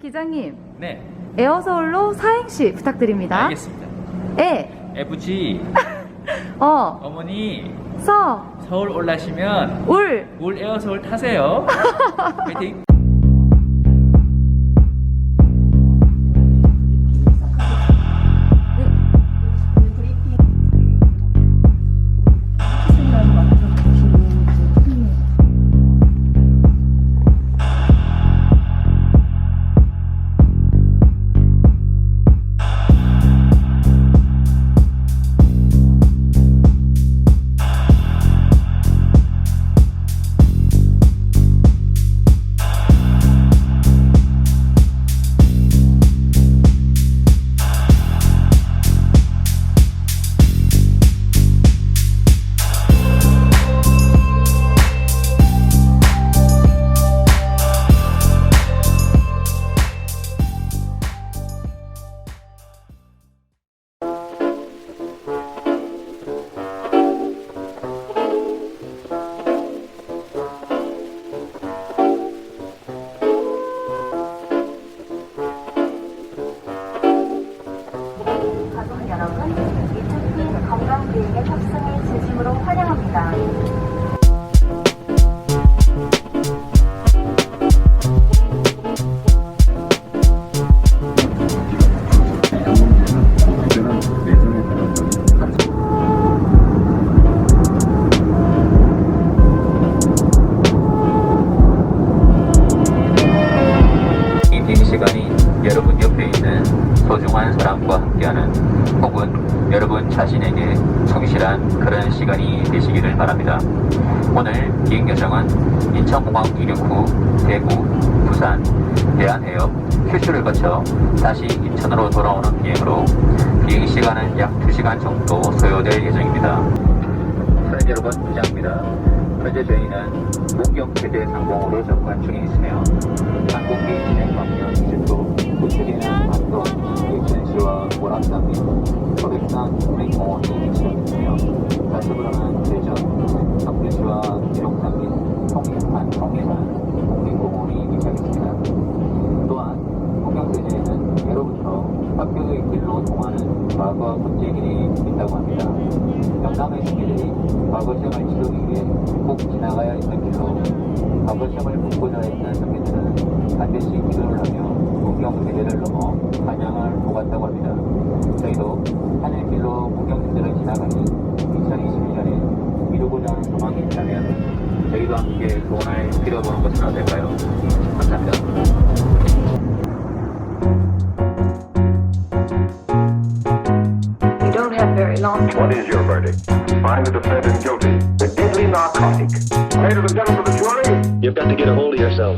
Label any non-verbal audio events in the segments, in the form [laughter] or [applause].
기장님, 네, 에어서울로 사행시 부탁드립니다. 알겠습니다. 에, 애부지 [laughs] 어, 어머니 서, 서울 올라시면 울. 울 에어 서울 타세요. [laughs] 화이팅. 여러분, 이특히 건강계획에 탑승을 진심으로 환영합니다. 시간이 여러분 소중한 사람과 함께하는 혹은 여러분 자신에게 성실한 그런 시간이 되시기를 바랍니다. 오늘 비행 여정은 인천공항 이륙 후 대구, 부산, 대한해협, 큐슈를 거쳐 다시 인천으로 돌아오는 비행으로 비행 시간은 약 2시간 정도 소요될 예정입니다. 선생 여러분, 부장입니다. 현재 저희는 문경 세대 상공으로 접근 중에 있으며 항공기 진행 방면 기준도 구축에는 예천시와 월암산 및 은행공원이 위치하고 있으며 가슴으로는 대전, 석대시와 기록산 및 통일산, 통일산 국립공원이 위치하겠습니다. 또한 문경세제에는 예로부터 학교의 길로 통하는 과거 국제길이 있다고 합니다. 영남의 시민들이 과거 시험을 치르기 위해 꼭 지나가야 했던 길로 과거 시험을 붙고자 했던 선배들은 반드시 기도를 하며 문경세제를 넘어 한양을 오갔다고 합니다. 저희도 하늘길로 문경세제를 지나가니 2021년에 이루고자 하는 소망이 있다면 저희도 함께 소원을 빌어보는 것은 어떨까요? 감사합니다. We don't have very long What is your verdict? Find the defendant guilty. The deadly narcotic. Ladies and gentlemen of the jury. You've got to get a hold of yourself.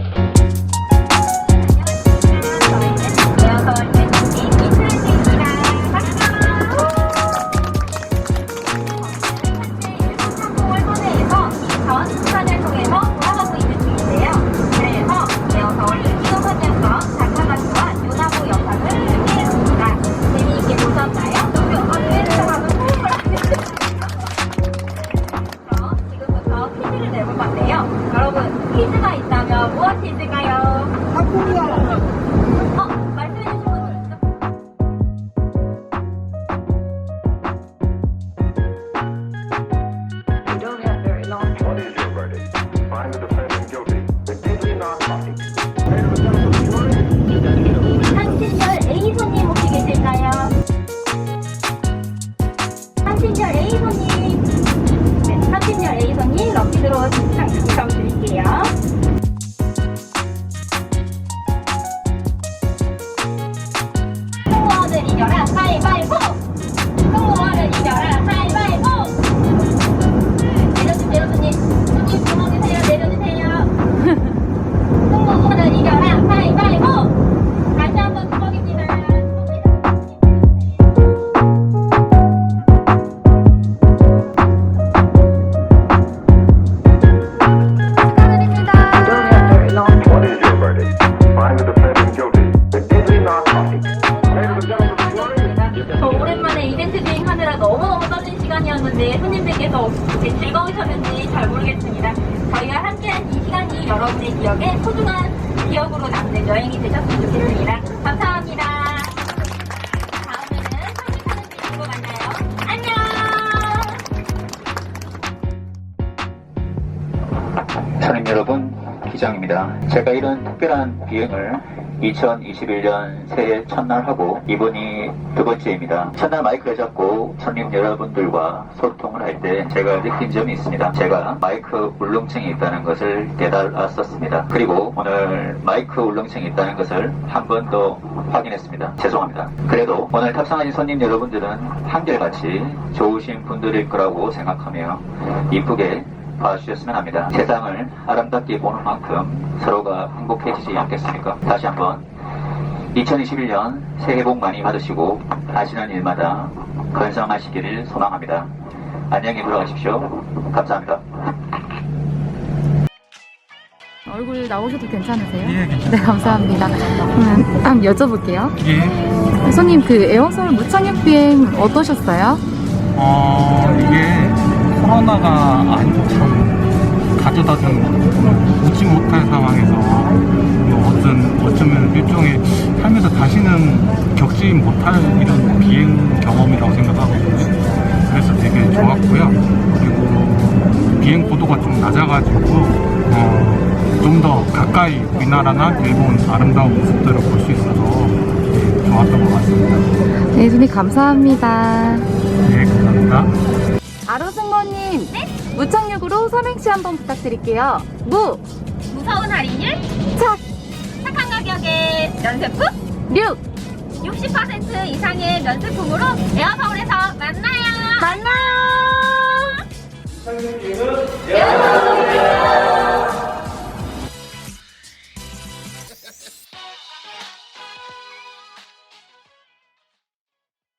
I'm not talking. 시간이었는데 손님들께서 이렇게 즐거우셨는지 잘 모르겠습니다. 저희와 함께한 이 시간이 여러분의 기억에 소중한 기억으로 남는 여행이 되셨으면 좋겠습니다. 감사합니다. 안녕! 여러분, 기장입니다. 제가 이런 특별한 비행을 2021년 새해 첫날 하고 이번이 두 번째입니다. 첫날 마이크를 잡고 손님 여러분들과 소통을 할 때 제가 느낀 점이 있습니다. 제가 마이크 울렁증이 있다는 것을 깨달았었습니다. 그리고 오늘 마이크 울렁증이 있다는 것을 한 번 더 확인했습니다. 죄송합니다. 그래도 오늘 탑승하신 손님 여러분들은 한결같이 좋으신 분들일 거라고 생각하며 이쁘게 봐주셨으면 합니다. 세상을 아름답게 보는 만큼 서로가 행복해지지 않겠습니까? 다시 한번 2021년 새해 복 많이 받으시고 하시는 일마다 건강하시기를 소망합니다. 안녕히 돌아가십시오. 감사합니다. 얼굴 나오셔도 괜찮으세요? 예. 네, 감사합니다. 음, 한번 여쭤볼게요. 이게 손님, 그 에어서울 무착륙 비행 어떠셨어요? 어 이게 코로나가 안참 가져다 준 웃지 못할 상황에서 뭐 어쩌면 일종의 삶에서 다시는 겪지 못할 이런 비행 경험이라고 생각하거든요. 그래서 되게 좋았고요. 그리고 비행 고도가 좀 낮아가지고 어, 좀 더 가까이 우리나라나 일본 아름다운 모습들을 볼 수 있어서 네, 좋았던 것 같습니다. 네, 손님 감사합니다. 네, 감사합니다. 아로승모님, 무착륙으로 삼행시 한번 부탁드릴게요. 무, 무서운 할인율, 착, 가격에 면세품, 륙, 60% 이상의 면세품으로 에어서울에서 만나요.